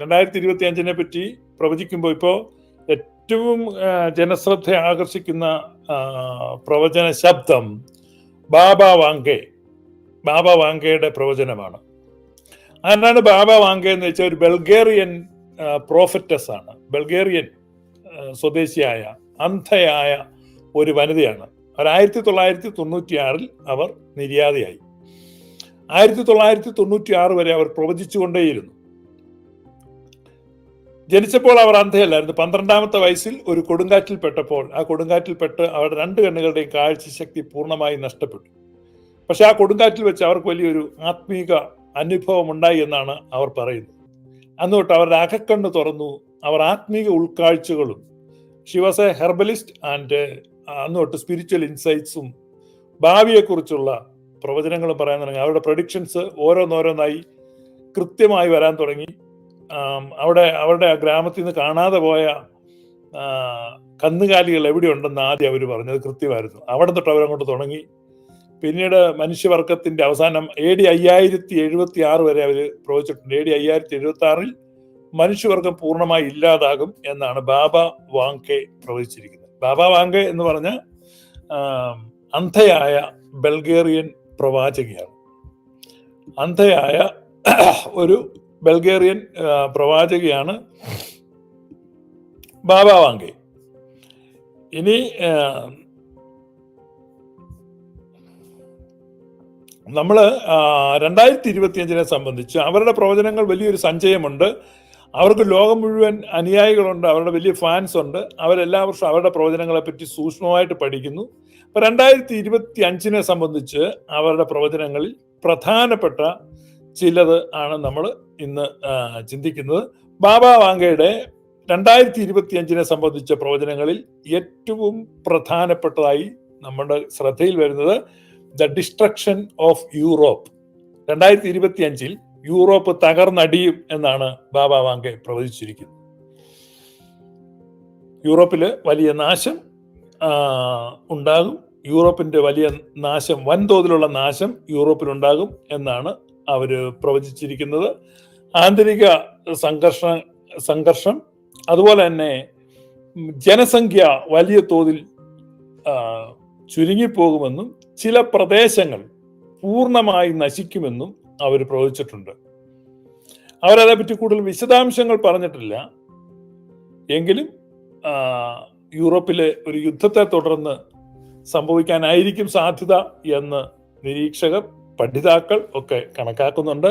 രണ്ടായിരത്തി ഇരുപത്തി അഞ്ചിനെ പറ്റി പ്രവചിക്കുമ്പോൾ ഇപ്പോൾ ഏറ്റവും ജനശ്രദ്ധ ആകർഷിക്കുന്ന പ്രവചന ശബ്ദം ബാബ വാങ്കെ. ബാബ വാങ്കയുടെ പ്രവചനമാണ്. ആരാണ് ബാബ വാങ്കെ എന്ന് വെച്ചാൽ ഒരു ബൾഗേറിയൻ പ്രോഫറ്റസ് ആണ്. ബൾഗേറിയൻ സ്വദേശിയായ അന്ധയായ ഒരു വനിതയാണ്. അവർ ആയിരത്തി തൊള്ളായിരത്തി തൊണ്ണൂറ്റിയാറിൽ അവർ നിര്യാതയായി. ആയിരത്തി തൊള്ളായിരത്തി തൊണ്ണൂറ്റി ആറ് വരെ അവർ പ്രവചിച്ചുകൊണ്ടേയിരുന്നു. ജനിച്ചപ്പോൾ അവർ അന്ധയല്ലായിരുന്നു. പന്ത്രണ്ടാമത്തെ വയസ്സിൽ ഒരു കൊടുങ്കാറ്റിൽ പെട്ടപ്പോൾ ആ കൊടുങ്കാറ്റിൽ പെട്ട് അവരുടെ രണ്ട് കണ്ണുകളുടെയും കാഴ്ചശക്തി പൂർണമായി നഷ്ടപ്പെട്ടു. പക്ഷെ ആ കൊടുങ്കാറ്റിൽ വെച്ച് അവർക്ക് വലിയൊരു ആത്മീക അനുഭവം ഉണ്ടായി എന്നാണ് അവർ പറയുന്നത്. അന്ന് തൊട്ട് അവരുടെ അകക്കണ്ണ് തുറന്നു. അവർ ആത്മീക ഉൾക്കാഴ്ചകളും ഷി എ ഹെർബലിസ്റ്റ് ആൻഡ് അന്ന് തൊട്ട് സ്പിരിച്വൽ ഇൻസൈറ്റ്സും ഭാവിയെക്കുറിച്ചുള്ള പ്രവചനങ്ങളും പറയാൻ തുടങ്ങി. അവരുടെ പ്രൊഡിക്ഷൻസ് ഓരോന്നോരോന്നായി കൃത്യമായി വരാൻ തുടങ്ങി. അവിടെ അവരുടെ ആ ഗ്രാമത്തിൽ നിന്ന് കാണാതെ പോയ കന്നുകാലികൾ എവിടെയുണ്ടെന്ന് ആദ്യം അവർ പറഞ്ഞത് കൃത്യമായിരുന്നു. അവിടെ തൊട്ട് അവരങ്ങോട്ട് തുടങ്ങി. പിന്നീട് മനുഷ്യവർഗത്തിന്റെ അവസാനം എ ഡി അയ്യായിരത്തി എഴുപത്തി ആറ് വരെ അവർ പ്രവചിച്ചിട്ടുണ്ട്. എ ഡി അയ്യായിരത്തി എഴുപത്തി ആറിൽ മനുഷ്യവർഗം പൂർണമായി ഇല്ലാതാകും എന്നാണ് ബാബ വാങ്കെ പ്രവചിച്ചിരിക്കുന്നത്. ബാബ വാങ്കെ എന്ന് പറഞ്ഞ അന്ധയായ ബൾഗേറിയൻ പ്രവാചകയാണ്. അന്ധയായ ഒരു ബൾഗേറിയൻ പ്രവാചകയാണ് ബാബ വാങ്കെ. ഇനി നമ്മൾ രണ്ടായിരത്തി ഇരുപത്തിയഞ്ചിനെ സംബന്ധിച്ച് അവരുടെ പ്രവചനങ്ങൾ വലിയൊരു സഞ്ചയമുണ്ട്. അവർക്ക് ലോകം മുഴുവൻ അനുയായികളുണ്ട് അവരുടെ വലിയ ഫാൻസ് ഉണ്ട്. അവരെല്ലാ വർഷവും അവരുടെ പ്രവചനങ്ങളെ പറ്റി സൂക്ഷ്മമായിട്ട് പഠിക്കുന്നു. അപ്പൊ രണ്ടായിരത്തി ഇരുപത്തി അഞ്ചിനെ സംബന്ധിച്ച് അവരുടെ പ്രവചനങ്ങളിൽ പ്രധാനപ്പെട്ട ചിലത് ആണ് നമ്മൾ ഇന്ന് ചിന്തിക്കുന്നത്. ബാബ വാങ്കയുടെ രണ്ടായിരത്തി ഇരുപത്തി അഞ്ചിനെ സംബന്ധിച്ച പ്രവചനങ്ങളിൽ ഏറ്റവും പ്രധാനപ്പെട്ടതായി നമ്മുടെ ശ്രദ്ധയിൽ വരുന്നത് ദ ഡിസ്ട്രക്ഷൻ ഓഫ് യൂറോപ്പ്. രണ്ടായിരത്തി ഇരുപത്തി അഞ്ചിൽ യൂറോപ്പ് തകർന്നടിയും എന്നാണ് ബാബ വാങ്കെ പ്രവചിച്ചിരിക്കുന്നത്. യൂറോപ്പിൽ വലിയ നാശം ഉണ്ടാകും. യൂറോപ്പിന്റെ വലിയ നാശം വൻതോതിലുള്ള നാശം യൂറോപ്പിലുണ്ടാകും എന്നാണ് അവർ പ്രവചിച്ചിരിക്കുന്നത്. ആന്തരിക സംഘർഷ സംഘർഷം അതുപോലെ തന്നെ ജനസംഖ്യ വലിയ തോതിൽ ചുരുങ്ങിപ്പോകുമെന്നും ചില പ്രദേശങ്ങൾ പൂർണമായി നശിക്കുമെന്നും അവർ പ്രവചിച്ചിട്ടുണ്ട്. അവരതേപ്പറ്റി കൂടുതൽ വിശദാംശങ്ങൾ പറഞ്ഞിട്ടില്ല. എങ്കിലും യൂറോപ്പിലെ ഒരു യുദ്ധത്തെ തുടർന്ന് സംഭവിക്കാനായിരിക്കും സാധ്യത എന്ന് നിരീക്ഷകർ പഠിതാക്കൾ ഒക്കെ കണക്കാക്കുന്നുണ്ട്.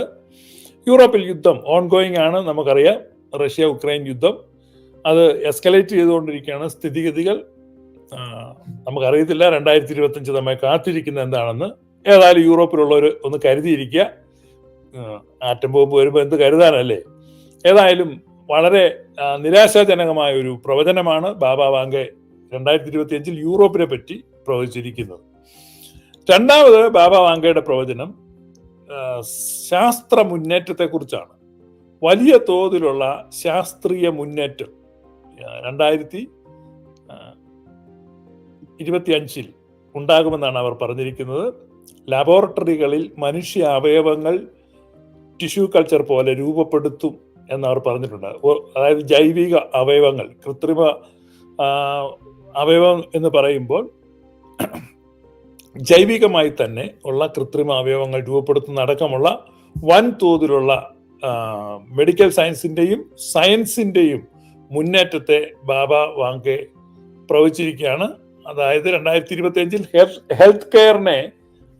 യൂറോപ്പിൽ യുദ്ധം ഓൺഗോയിങ് ആണ് നമുക്കറിയാം. റഷ്യ ഉക്രൈൻ യുദ്ധം. അത് എസ്കലേറ്റ് ചെയ്തുകൊണ്ടിരിക്കുകയാണ്. സ്ഥിതിഗതികൾ നമുക്കറിയത്തില്ല. രണ്ടായിരത്തി ഇരുപത്തി അഞ്ച് നമ്മെ കാത്തിരിക്കുന്ന എന്താണെന്ന്. ഏതായാലും യൂറോപ്പിലുള്ളവർ ഒന്ന് കരുതിയിരിക്കുക. ആറ്റം ബോംബ് വരുമ്പോൾ എന്ത് കരുതാനല്ലേ? ഏതായാലും വളരെ നിരാശാജനകമായ ഒരു പ്രവചനമാണ് ബാബ വാങ്കെ രണ്ടായിരത്തി ഇരുപത്തി അഞ്ചിൽ യൂറോപ്പിനെ പറ്റി പ്രവചിച്ചിരിക്കുന്നത്. രണ്ടാമത് ബാബ വാങ്കയുടെ പ്രവചനം ശാസ്ത്ര മുന്നേറ്റത്തെക്കുറിച്ചാണ്. വലിയ തോതിലുള്ള ശാസ്ത്രീയ മുന്നേറ്റം. രണ്ടായിരത്തി ഇരുപത്തി അഞ്ചിൽ ഉണ്ടാകുമെന്നാണ് അവർ പറഞ്ഞിരിക്കുന്നത്. ലബോറട്ടറികളിൽ മനുഷ്യ അവയവങ്ങൾ ടിഷ്യൂ കൾച്ചർ പോലെ രൂപപ്പെടുത്തും എന്നവർ പറഞ്ഞിട്ടുണ്ട്. അതായത് ജൈവിക അവയവങ്ങൾ കൃത്രിമ അവയവം എന്ന് പറയുമ്പോൾ ജൈവികമായി തന്നെ ഉള്ള കൃത്രിമ അവയവങ്ങൾ രൂപപ്പെടുത്തുന്ന അടക്കമുള്ള വൻതോതിലുള്ള മെഡിക്കൽ സയൻസിന്റെയും സയൻസിന്റെയും മുന്നേറ്റത്തെ ബാബ വാങ്കെ പ്രവചിച്ചിരിക്കുകയാണ്. അതായത് രണ്ടായിരത്തി ഇരുപത്തി അഞ്ചിൽ ഹെൽത്ത് കെയറിനെ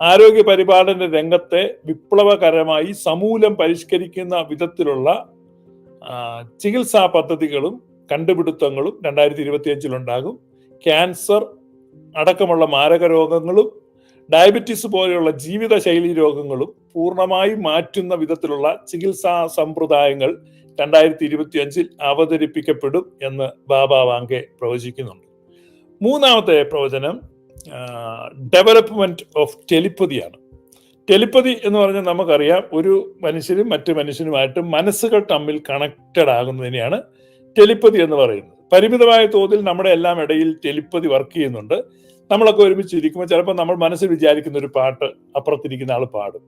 ആരോഗ്യ പരിപാലന രംഗത്തെ വിപ്ലവകരമായി സമൂലം പരിഷ്കരിക്കുന്ന വിധത്തിലുള്ള ചികിത്സാ പദ്ധതികളും കണ്ടുപിടുത്തങ്ങളും രണ്ടായിരത്തി ഇരുപത്തി അഞ്ചിലുണ്ടാകും ക്യാൻസർ അടക്കമുള്ള മാരക രോഗങ്ങളും ഡയബറ്റീസ് പോലെയുള്ള ജീവിതശൈലി രോഗങ്ങളും പൂർണമായി മാറ്റുന്ന വിധത്തിലുള്ള ചികിത്സാ സമ്പ്രദായങ്ങൾ രണ്ടായിരത്തി ഇരുപത്തി അഞ്ചിൽ അവതരിപ്പിക്കപ്പെടും എന്ന് ബാബ വാങ്കെ പ്രവചിക്കുന്നുണ്ട്. മൂന്നാമത്തെ പ്രവചനം ഡെവലപ്മെന്റ് ഓഫ് ടെലിപ്പതിയാണ് ടെലിപ്പതി എന്ന് പറഞ്ഞാൽ നമുക്കറിയാം ഒരു മനുഷ്യനും മറ്റു മനുഷ്യനുമായിട്ട് മനസ്സുകൾ തമ്മിൽ കണക്റ്റഡ് ആകുന്നതിനെയാണ് ടെലിപ്പതി എന്ന് പറയുന്നത്. പരിമിതമായ തോതിൽ നമ്മുടെ എല്ലാം ഇടയിൽ ടെലിപ്പതി വർക്ക് ചെയ്യുന്നുണ്ട്. നമ്മളൊക്കെ ഒരുമിച്ച് ഇരിക്കുമ്പോൾ ചിലപ്പോൾ നമ്മൾ മനസ്സിൽ വിചാരിക്കുന്ന ഒരു പാട്ട് അപ്പുറത്തിരിക്കുന്ന ആൾ പാടും.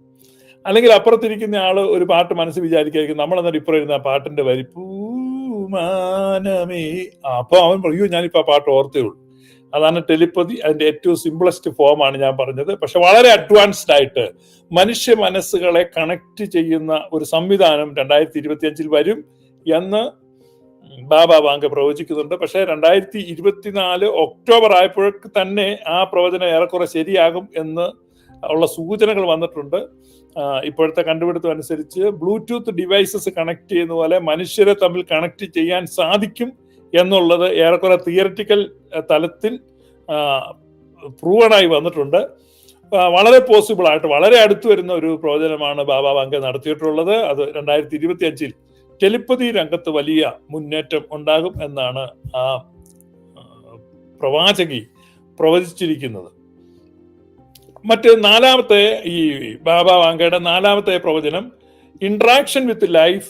അല്ലെങ്കിൽ അപ്പുറത്തിരിക്കുന്ന ആൾ ഒരു പാട്ട് മനസ്സിൽ വിചാരിക്കായിരിക്കും നമ്മൾ എന്നാൽ ഇപ്പുറം ഇരുന്ന പാട്ടിന്റെ വരി പൂമാനമേ. ആ, അപ്പൊ അവൻ പറയൂ ഞാനിപ്പോ ആ പാട്ട് ഓർത്തേ ഉള്ളൂ. അതാണ് ടെലിപ്പതി അതിന്റെ ഏറ്റവും സിമ്പിളസ്റ്റ് ഫോം ആണ് ഞാൻ പറഞ്ഞത്. പക്ഷെ വളരെ അഡ്വാൻസ്ഡ് ആയിട്ട് മനുഷ്യ മനസ്സുകളെ കണക്ട് ചെയ്യുന്ന ഒരു സംവിധാനം രണ്ടായിരത്തി ഇരുപത്തി അഞ്ചിൽ വരും എന്ന് ബാബ ബാങ്ക് പ്രവചിക്കുന്നുണ്ട്. പക്ഷേ രണ്ടായിരത്തി ഇരുപത്തിനാല് ഒക്ടോബർ ആയപ്പോഴേക്ക് തന്നെ ആ പ്രവചനം ഏറെക്കുറെ ശരിയാകും എന്ന് ഉള്ള സൂചനകൾ വന്നിട്ടുണ്ട്. ഇപ്പോഴത്തെ കണ്ടുപിടുത്തം അനുസരിച്ച് ബ്ലൂടൂത്ത് ഡിവൈസസ് കണക്ട് ചെയ്യുന്ന പോലെ മനുഷ്യരെ തമ്മിൽ കണക്ട് ചെയ്യാൻ സാധിക്കും എന്നുള്ളത് ഏറെക്കുറെ തിയററ്റിക്കൽ തലത്തിൽ പ്രൂവണായി വന്നിട്ടുണ്ട്. വളരെ പോസിബിൾ ആയിട്ട് വളരെ അടുത്തു വരുന്ന ഒരു പ്രവചനമാണ് ബാബ ബാങ്ക് നടത്തിയിട്ടുള്ളത്. അത് രണ്ടായിരത്തി ഇരുപത്തി അഞ്ചിൽ ടെലിപ്പതി രംഗത്ത് വലിയ മുന്നേറ്റം ഉണ്ടാകും എന്നാണ് ആ പ്രവാചകി പ്രവചിച്ചിരിക്കുന്നത്. മറ്റ് നാലാമത്തെ ഈ ബാബ വാങ്കയുടെ നാലാമത്തെ പ്രവചനം interaction with life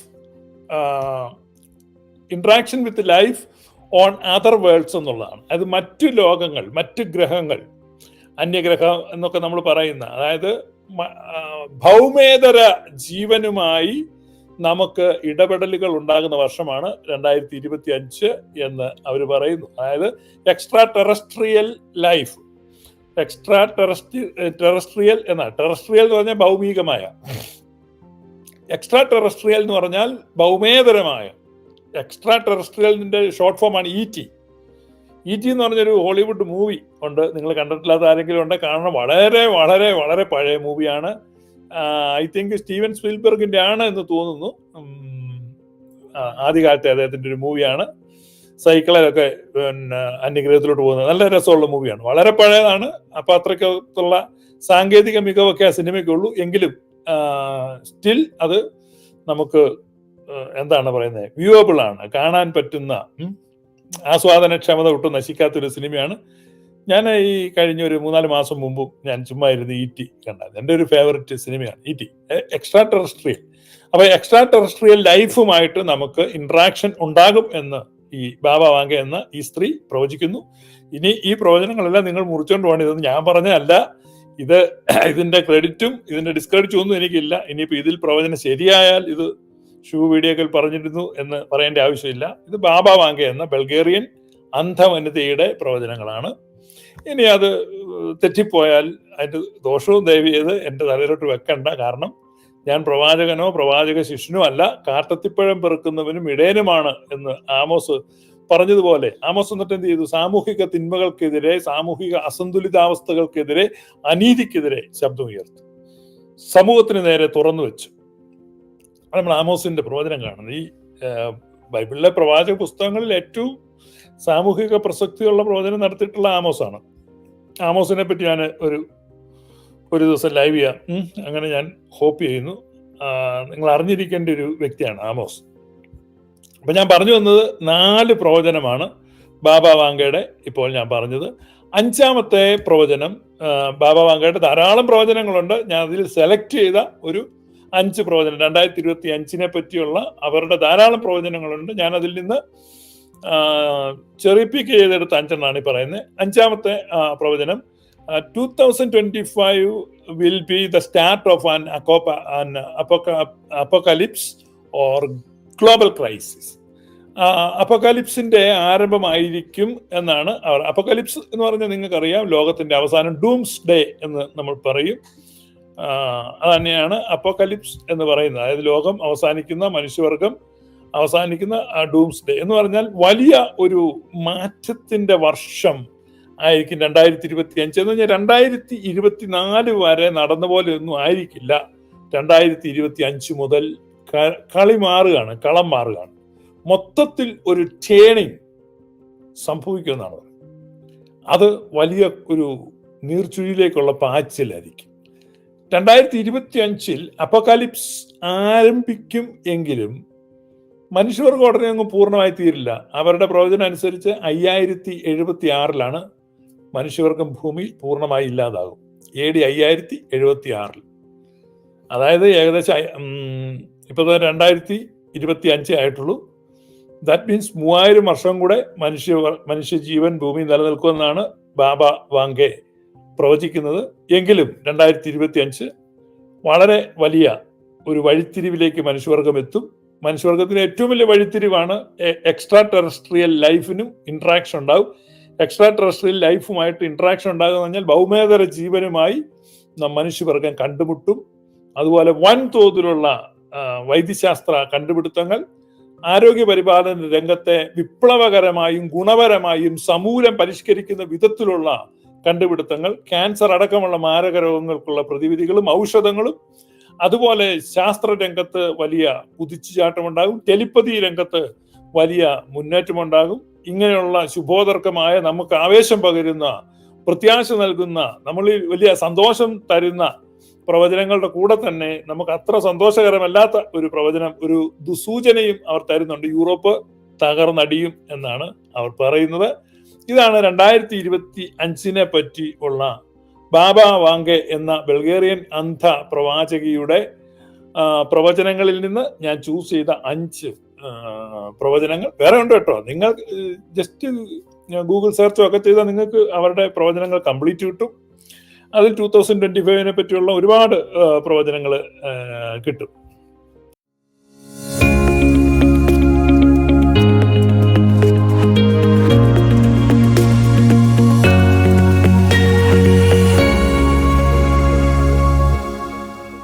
interaction with life on other worlds എന്നുള്ളതാണ്. അത് മറ്റു ലോകങ്ങൾ മറ്റു ഗ്രഹങ്ങൾ അന്യഗ്രഹം എന്നൊക്കെ നമ്മൾ പറയുന്ന അതായത് ഭൗമേതര ജീവനുമായി നമുക്ക് ഇടപെടലുകൾ ഉണ്ടാകുന്ന വർഷമാണ് രണ്ടായിരത്തി ഇരുപത്തി അഞ്ച് എന്ന് അവർ പറയുന്നു. അതായത് extra terrestrial life extra terrestrial terrestrial എന്ന ടെറസ്ട്രിയൽ എന്ന് പറഞ്ഞാൽ ഭൗമികമായ. എക്സ്ട്രാ ടെറസ്ട്രിയൽ എന്ന് പറഞ്ഞാൽ ഭൗമേതരമായ. എക്സ്ട്രാ ടെറസ്ട്രിയലിന്റെ ഷോർട്ട് ഫോമാണ് ഇ ടി ഇ ടി എന്ന് പറഞ്ഞൊരു ഹോളിവുഡ് മൂവി ഉണ്ട്. നിങ്ങൾ കണ്ടിട്ടില്ലാത്ത ആരെങ്കിലും ഉണ്ട് കാരണം വളരെ വളരെ വളരെ പഴയ മൂവിയാണ് ഐ തിങ്ക് സ്റ്റീവൻ സ്പിൽബർഗിന്റെ ആണ് എന്ന് തോന്നുന്നു. ആദ്യകാലത്തെ അദ്ദേഹത്തിന്റെ ഒരു മൂവിയാണ് സൈക്കിളിലൊക്കെ പിന്നെ അന്യഗ്രഹത്തിലോട്ട് പോകുന്നത്. നല്ല രസമുള്ള മൂവിയാണ് വളരെ പഴയതാണ്. അപ്പൊ അത്രക്കുള്ള സാങ്കേതിക മികവൊക്കെ ആ സിനിമയ്ക്കുള്ളൂ എങ്കിലും സ്റ്റിൽ അത് നമുക്ക് എന്താണ് പറയുന്നത്? വ്യൂവബിൾ ആണ്. കാണാൻ പറ്റുന്ന ആസ്വാദനക്ഷമത ഒട്ടും നശിക്കാത്തൊരു സിനിമയാണ് ഞാൻ ഈ കഴിഞ്ഞ ഒരു മൂന്നാൽ മാസം മുമ്പും ഞാൻ ചുമ്മാ ഇരുന്ന് ഇ ടി കണ്ടത് എന്റെ ഒരു ഫേവററ്റ് സിനിമയാണ് ഇ ടി എക്സ്ട്രാ ടെറസ്ട്രിയൽ അപ്പൊ എക്സ്ട്രാ ടെറസ്ട്രിയൽ ലൈഫുമായിട്ട് നമുക്ക് ഇൻട്രാക്ഷൻ ഉണ്ടാകും എന്ന് ഈ ബാബ വാങ്ക എന്ന ഈ സ്ത്രീ പ്രവചിക്കുന്നു. ഇനി ഈ പ്രവചനങ്ങളെല്ലാം നിങ്ങൾ മുറിച്ചുകൊണ്ട് പോകണം ഇതൊന്നും ഞാൻ പറഞ്ഞതല്ല ഇത് ഇതിന്റെ ക്രെഡിറ്റും ഇതിന്റെ ഡിസ്ക്രെഡിറ്റും ഒന്നും എനിക്കില്ല. ഇനിയിപ്പോ ഇതിൽ പ്രവചനം ശരിയായാൽ ഇത് ഷൂ വീഡിയോകൾ പറഞ്ഞിരുന്നു എന്ന് പറയേണ്ട ആവശ്യമില്ല. ഇത് ബാബ വാങ്ക എന്ന ബൾഗേറിയൻ അന്ധവനിതയുടെ പ്രവചനങ്ങളാണ്. ഇനി അത് തെറ്റിപ്പോയാൽ അതിന്റെ ദോഷവും ദയവ് ചെയ്ത് എന്റെ തലയിലോട്ട് വെക്കണ്ട. കാരണം ഞാൻ പ്രവാചകനോ പ്രവാചക ശിഷ്യനോ അല്ല കാട്ടത്തിപ്പഴം പെറുക്കുന്നവനും ഇടയനുമാണ് എന്ന് ആമോസ് പറഞ്ഞതുപോലെ. ആമോസ് എന്നിട്ട് എന്ത് ചെയ്തു? സാമൂഹിക തിന്മകൾക്കെതിരെ സാമൂഹിക അസന്തുലിതാവസ്ഥകൾക്കെതിരെ അനീതിക്കെതിരെ ശബ്ദമുയർത്തി സമൂഹത്തിന് നേരെ തുറന്നു വെച്ചു. നമ്മൾ ആമോസിന്റെ പ്രവചനം കാണുന്നത്. ഈ ബൈബിളിലെ പ്രവാചക പുസ്തകങ്ങളിൽ ഏറ്റവും സാമൂഹിക പ്രസക്തിയുള്ള പ്രവചനം നടത്തിയിട്ടുള്ള ആമോസാണ് ആമോസിനെ പറ്റി ഞാൻ ഒരു ഒരു ദിവസം ലൈവ് ചെയ്യാം. അങ്ങനെ ഞാൻ ഹോപ്പ് ചെയ്യുന്നു. നിങ്ങൾ അറിഞ്ഞിരിക്കേണ്ട ഒരു വ്യക്തിയാണ് ആമോസ്. അപ്പം ഞാൻ പറഞ്ഞു വന്നത് നാല് പ്രവചനമാണ് ബാബ വാങ്കയുടെ ഇപ്പോൾ ഞാൻ പറഞ്ഞത്. അഞ്ചാമത്തെ പ്രവചനം ബാബ വാങ്കയുടെ ധാരാളം പ്രവചനങ്ങളുണ്ട്. ഞാൻ അതിൽ സെലക്ട് ചെയ്ത ഒരു അഞ്ച് പ്രവചനം രണ്ടായിരത്തി ഇരുപത്തി അഞ്ചിനെ പറ്റിയുള്ള അവരുടെ ധാരാളം പ്രവചനങ്ങളുണ്ട്. ഞാൻ അതിൽ നിന്ന് ചെറിയ പിക്ക് ചെയ്തെടുത്ത അഞ്ചെണ്ണാണ് ഈ പറയുന്നത്. അഞ്ചാമത്തെ പ്രവചനം. Two thousand twenty five will be the start of an an apocalypse or global crisis അപ്പോക്കലിപ്സിന്റെ ആരംഭമായിരിക്കും എന്നാണ് അവർ അപ്പോക്കലിപ്സ് എന്ന് പറഞ്ഞാൽ നിങ്ങൾക്കറിയാം ലോകത്തിന്റെ അവസാനം ഡൂംസ് ഡേ എന്ന് നമ്മൾ പറയും. അത് തന്നെയാണ് അപ്പോക്കലിപ്സ് എന്ന് പറയുന്നത്. അതായത് ലോകം അവസാനിക്കുന്ന മനുഷ്യവർഗം അവസാനിക്കുന്ന ഡൂംസ് ഡേ എന്ന് പറഞ്ഞാൽ വലിയ ഒരു മാറ്റത്തിന്റെ വർഷം ആയിരിക്കും രണ്ടായിരത്തി ഇരുപത്തി അഞ്ച് എന്ന് പറഞ്ഞാൽ രണ്ടായിരത്തി ഇരുപത്തിനാല് വരെ നടന്ന പോലെ ഒന്നും ആയിരിക്കില്ല. രണ്ടായിരത്തി ഇരുപത്തി അഞ്ച് മുതൽ കളി മാറുകയാണ് കളം മാറുകയാണ്. മൊത്തത്തിൽ ഒരു ടേണിങ് സംഭവിക്കുമെന്നാണ്. അത് വലിയ ഒരു നീർച്ചുഴിയിലേക്കുള്ള പാച്ചിലായിരിക്കും. രണ്ടായിരത്തി ഇരുപത്തി അഞ്ചിൽ അപ്പകാലിപ്സ് ആരംഭിക്കും എങ്കിലും മനുഷ്യവർഗം ഉടനെ അങ്ങ് പൂർണമായി തീരില്ല. അവരുടെ പ്രവചനം അനുസരിച്ച് അയ്യായിരത്തി എഴുപത്തി ആറിലാണ് മനുഷ്യവർഗം ഭൂമിയിൽ പൂർണമായി ഇല്ലാതാകും. എ ഡി അയ്യായിരത്തി എഴുപത്തി ആറിൽ അതായത് ഏകദേശം ഇപ്പോൾ രണ്ടായിരത്തി ഇരുപത്തി അഞ്ചേ ആയിട്ടുള്ളൂ. ദാറ്റ് മീൻസ് മൂവായിരം വർഷം കൂടെ മനുഷ്യ മനുഷ്യജീവൻ ഭൂമി നിലനിൽക്കുമെന്നാണ് ബാബ വാങ്കെ പ്രവചിക്കുന്നത്. എങ്കിലും രണ്ടായിരത്തി ഇരുപത്തി അഞ്ച് വളരെ വലിയ ഒരു വഴിത്തിരിവിലേക്ക് മനുഷ്യവർഗം എത്തും. മനുഷ്യവർഗത്തിന് ഏറ്റവും വലിയ വഴിത്തിരിവാണ് എക്സ്ട്രാ ടെറസ്ട്രിയൽ ലൈഫിനും ഇൻട്രാക്ഷൻ ഉണ്ടാവും. എക്സ്ട്രാ ടെറസ്ട്രിയൽ ലൈഫുമായിട്ട് ഇൻട്രാക്ഷൻ ഉണ്ടാകുന്ന പറഞ്ഞാൽ ഭൗമേതര ജീവനുമായി നാം മനുഷ്യവർഗം കണ്ടുമുട്ടും. അതുപോലെ വൻതോതിലുള്ള വൈദ്യശാസ്ത്ര കണ്ടുപിടുത്തങ്ങൾ ആരോഗ്യ പരിപാലന രംഗത്തെ വിപ്ലവകരമായും ഗുണപരമായും സമൂലം പരിഷ്കരിക്കുന്ന വിധത്തിലുള്ള കണ്ടുപിടുത്തങ്ങൾ ക്യാൻസർ അടക്കമുള്ള മാരക രോഗങ്ങൾക്കുള്ള പ്രതിവിധികളും ഔഷധങ്ങളും അതുപോലെ ശാസ്ത്ര രംഗത്ത് വലിയ കുതിച്ചുചാട്ടമുണ്ടാകും. ടെലിപ്പതി രംഗത്ത് വലിയ മുന്നേറ്റമുണ്ടാകും. ഇങ്ങനെയുള്ള ശുഭോദർക്കമായ നമുക്ക് ആവേശം പകരുന്ന പ്രത്യാശ നൽകുന്ന നമ്മളിൽ വലിയ സന്തോഷം തരുന്ന പ്രവചനങ്ങളുടെ കൂടെ തന്നെ നമുക്ക് അത്ര സന്തോഷകരമല്ലാത്ത ഒരു പ്രവചനം ഒരു ദുസൂചനയും അവർ തരുന്നുണ്ട്. യൂറോപ്പ് തകർന്നടിയും എന്നാണ് അവർ പറയുന്നത്. ഇതാണ് രണ്ടായിരത്തി ഇരുപത്തി അഞ്ചിനെ പറ്റി ഉള്ള ബാബ വാങ്കെ എന്ന ബൾഗേറിയൻ അന്ധ പ്രവാചകിയുടെ പ്രവചനങ്ങളിൽ നിന്ന് ഞാൻ ചൂസ് ചെയ്ത അഞ്ച് പ്രവചനങ്ങൾ. വേറെ ഉണ്ട് കേട്ടോ. നിങ്ങൾ ജസ്റ്റ് ഗൂഗിൾ സെർച്ചും ഒക്കെ ചെയ്താൽ നിങ്ങൾക്ക് അവരുടെ പ്രവചനങ്ങൾ കംപ്ലീറ്റ് കിട്ടും. അതിൽ ടൂ തൗസൻഡ് ട്വന്റി ഫൈവിനെ പറ്റിയുള്ള ഒരുപാട് പ്രവചനങ്ങൾ കിട്ടും.